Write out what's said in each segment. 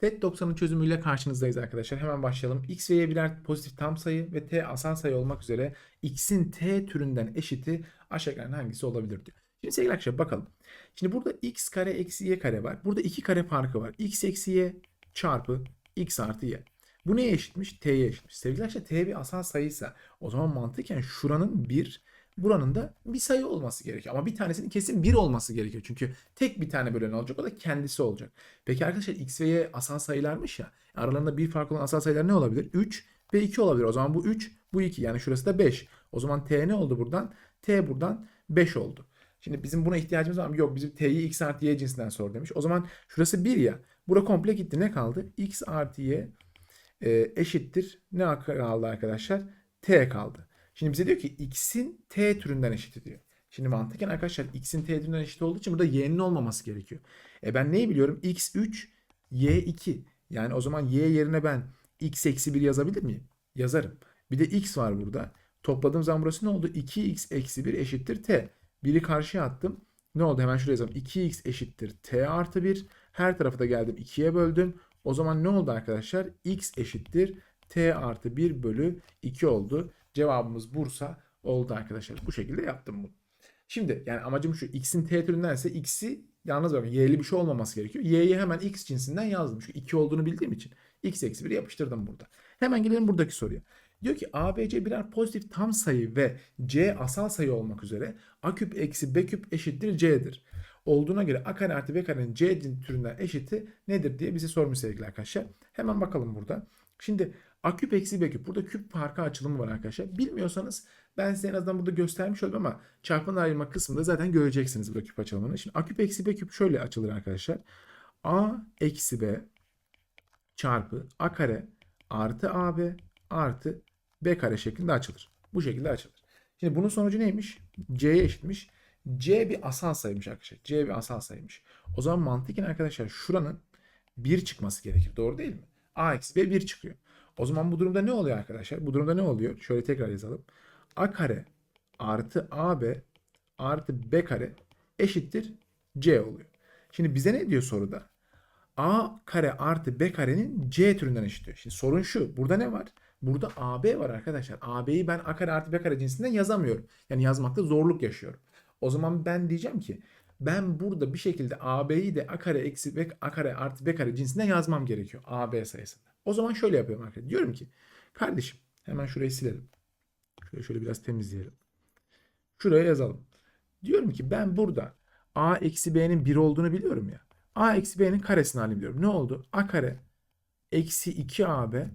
TET 90'ın çözümüyle karşınızdayız arkadaşlar. Hemen başlayalım. X ve Y birer pozitif tam sayı ve T asal sayı olmak üzere X'in T türünden eşiti aşağıdakilerden hangisi olabilir diyor. Şimdi sevgili arkadaşlar bakalım. Şimdi burada X kare eksi Y kare var. Burada iki kare farkı var. X eksi Y çarpı X artı Y. Bu neye eşitmiş? T'ye eşitmiş. Sevgili arkadaşlar T bir asal sayıysa o zaman mantıken şuranın 1 buranın da bir sayı olması gerekiyor. Ama bir tanesinin kesin 1 olması gerekiyor. Çünkü tek bir tane bölen olacak o da kendisi olacak. Peki arkadaşlar x ve y asal sayılarmış ya. Aralarında bir fark olan asal sayılar ne olabilir? 3 ve 2 olabilir. O zaman bu 3 bu 2 yani şurası da 5. O zaman t ne oldu buradan? t buradan 5 oldu. Şimdi bizim buna ihtiyacımız var mı? Yok bizim t'yi x artı y cinsinden sor demiş. O zaman şurası 1 ya. Bura komple gitti. Ne kaldı? x artı y e, eşittir. Ne kaldı arkadaşlar? t kaldı. Şimdi bize diyor ki x'in t türünden eşiti diyor. Şimdi mantıken arkadaşlar x'in t türünden eşit olduğu için burada y'nin olmaması gerekiyor. E ben neyi biliyorum? x3, y2. Yani o zaman y yerine ben x eksi 1 yazabilir miyim? Yazarım. Bir de x var burada. Topladığım zaman burası ne oldu? 2x eksi 1 eşittir t. Biri karşıya attım. Ne oldu? Hemen şuraya yazalım. 2x eşittir t artı 1. Her tarafı da geldim 2'ye böldüm. O zaman ne oldu arkadaşlar? x eşittir t artı 1 bölü 2 oldu. Cevabımız Bursa oldu arkadaşlar. Bu şekilde yaptım bunu. Şimdi yani amacım şu x'in t türündense x'i yalnız bakın y'li bir şey olmaması gerekiyor. y'yi hemen x cinsinden yazdım. Çünkü 2 olduğunu bildiğim için x eksi 1 yapıştırdım burada. Hemen gelelim buradaki soruya. Diyor ki ABC birer pozitif tam sayı ve C asal sayı olmak üzere A küp eksi B küp eşittir C'dir. Olduğuna göre A kare artı B karenin C türünden eşiti nedir diye bize sormuş sevgili arkadaşlar. Hemen bakalım burada. Şimdi A küp eksi B küp. Burada küp farkı açılımı var arkadaşlar. Bilmiyorsanız ben size en azından burada göstermiş oldum ama çarpımla ayırma kısmında zaten göreceksiniz burada küp açılımını. Şimdi A eksi B küp şöyle açılır arkadaşlar. A eksi B çarpı A kare artı AB artı B kare şeklinde açılır. Bu şekilde açılır. Şimdi bunun sonucu neymiş? C'ye eşitmiş. C bir asal sayıymış arkadaşlar. C bir asal sayıymış. O zaman mantıken arkadaşlar şuranın 1 çıkması gerekir. Doğru değil mi? A eksi B 1 çıkıyor. O zaman bu durumda ne oluyor arkadaşlar? Bu durumda ne oluyor? Şöyle tekrar yazalım. A kare artı AB artı B kare eşittir C oluyor. Şimdi bize ne diyor soruda? A kare artı B karenin C türünden eşitiyor. Şimdi sorun şu. Burada ne var? Burada AB var arkadaşlar. AB'yi ben A kare artı B kare cinsinden yazamıyorum. Yani yazmakta zorluk yaşıyorum. O zaman ben diyeceğim ki ben burada bir şekilde AB'yi de A kare eksi B, A kare artı B kare cinsinden yazmam gerekiyor. AB sayısında. O zaman şöyle yapıyorum arkadaşlar. Diyorum ki kardeşim hemen şurayı silelim. Şöyle şöyle biraz temizleyelim. Şuraya yazalım. Diyorum ki ben burada A eksi B'nin 1 olduğunu biliyorum ya. A eksi B'nin karesini halini biliyorum. Ne oldu? A kare eksi 2AB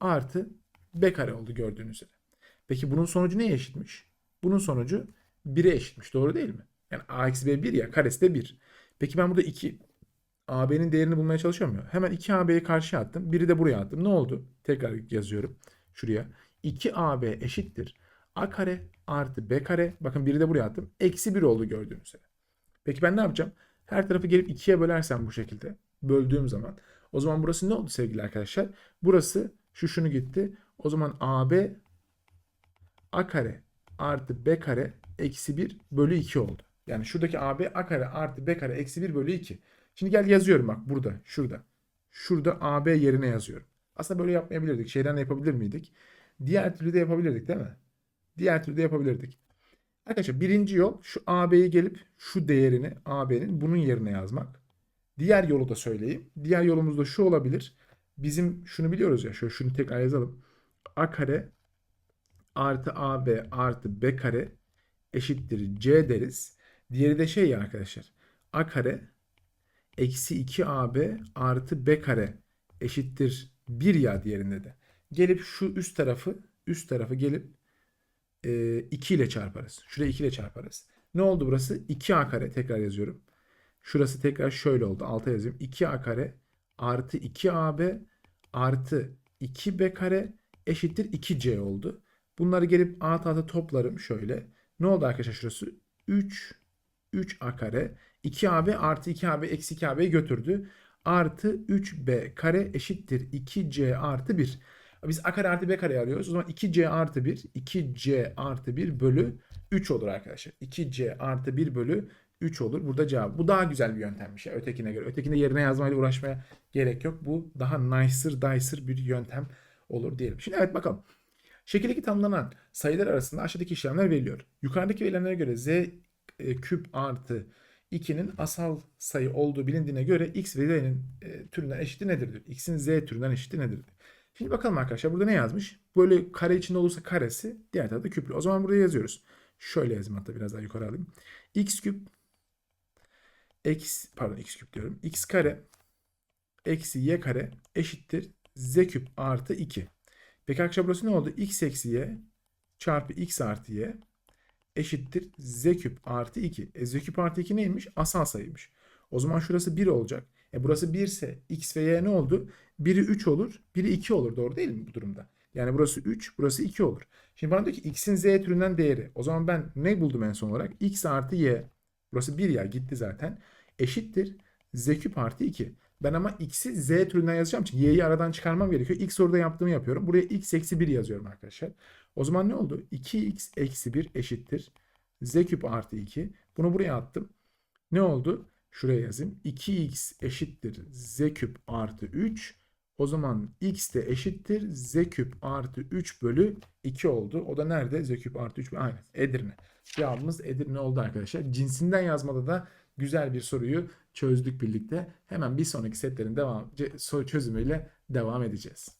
artı B kare oldu gördüğünüz üzere. Peki bunun sonucu neye eşitmiş? Bunun sonucu 1'e eşitmiş. Doğru değil mi? Yani A eksi B 1 ya. Karesi de 1. Peki ben burada 2 AB'nin değerini bulmaya çalışıyorum ya. Hemen 2AB'yi karşıya attım. Biri de buraya attım. Ne oldu? Tekrar yazıyorum. Şuraya. 2AB eşittir. A kare artı B kare. Bakın biri de buraya attım. Eksi 1 oldu gördüğünüz üzere. Peki ben ne yapacağım? Her tarafı gelip 2'ye bölersem bu şekilde. Böldüğüm zaman. O zaman burası ne oldu sevgili arkadaşlar? Burası şu şunu gitti. O zaman AB A kare artı B kare eksi 1 bölü 2 oldu. Yani şuradaki AB A kare artı B kare eksi 1 bölü 2. Şimdi gel yazıyorum bak burada, şurada. Şurada AB yerine yazıyorum. Aslında böyle yapmayabilirdik. Şeyden de yapabilir miydik? Diğer türlü de yapabilirdik değil mi? Diğer türlü de yapabilirdik. Arkadaşlar birinci yol şu AB'yi gelip şu değerini AB'nin bunun yerine yazmak. Diğer yolu da söyleyeyim. Diğer yolumuz da şu olabilir. Bizim şunu biliyoruz ya. Şöyle şunu tekrar yazalım. A kare artı AB artı B kare eşittir C deriz. Diğeri de şey ya arkadaşlar. A kare eksi 2AB artı B kare eşittir 1 ya diğerinde de. Gelip şu üst tarafı üst tarafı gelip e, 2 ile çarparız. Şuraya 2 ile çarparız. Ne oldu burası? 2A kare tekrar yazıyorum. Şurası tekrar şöyle oldu. Alta yazayım. 2A kare artı 2AB artı 2B kare eşittir 2C oldu. Bunları gelip A tahta toplarım şöyle. Ne oldu arkadaşlar şurası? 3 3A kare 2AB artı 2AB eksi 2AB'yi götürdü. Artı 3B kare eşittir 2C artı 1. Biz A kare artı B kare arıyoruz. O zaman 2C artı 1 2C artı 1 bölü 3 olur arkadaşlar. 2C artı 1 bölü 3 olur. Burada cevap. Bu daha güzel bir yöntemmiş ya ötekine göre. Ötekinde yerine yazmayla uğraşmaya gerek yok. Bu daha nicer dicer bir yöntem olur diyelim. Şimdi evet bakalım. Şekildeki tanımlanan sayılar arasında aşağıdaki işlemler veriliyor. Yukarıdaki verilenlere göre z e, küp artı 2'nin asal sayı olduğu bilindiğine göre x ve z'nin e, türünden eşiti nedir x'in z türünden eşiti nedir. Şimdi bakalım arkadaşlar burada ne yazmış? Böyle kare içinde olursa karesi diğer tarafta küplü. O zaman buraya yazıyoruz. Şöyle yazayım hatta biraz daha yukarı alayım. x küp x pardon x küp diyorum. x kare eksi y kare eşittir z küp artı 2. Peki arkadaşlar burası ne oldu? x eksi y çarpı x artı y eşittir z küp artı 2. E, z küp artı 2 neymiş? Asal sayıymış. O zaman şurası 1 olacak. E burası 1 ise x ve y ne oldu? Biri 3 olur, biri 2 olur. Doğru değil mi bu durumda? Yani burası 3, burası 2 olur. Şimdi bana diyor ki x'in z türünden değeri. O zaman ben ne buldum en son olarak? x artı y. Burası 1 ya gitti zaten. Eşittir z küp artı 2. Ben ama x'i z türünden yazacağım için y'yi aradan çıkarmam gerekiyor. İlk soruda yaptığımı yapıyorum. Buraya x eksi 1 yazıyorum arkadaşlar. O zaman ne oldu? 2x eksi 1 eşittir z küp artı 2. Bunu buraya attım. Ne oldu? Şuraya yazayım. 2x eşittir z küp artı 3. O zaman x de eşittir z küp artı 3 bölü 2 oldu. O da nerede? z küp artı 3 bölü aynen Edirne. Cevabımız Edirne oldu arkadaşlar. Cinsinden yazmada da güzel bir soruyu çözdük birlikte. Hemen bir sonraki setlerin devam çözümüyle devam edeceğiz.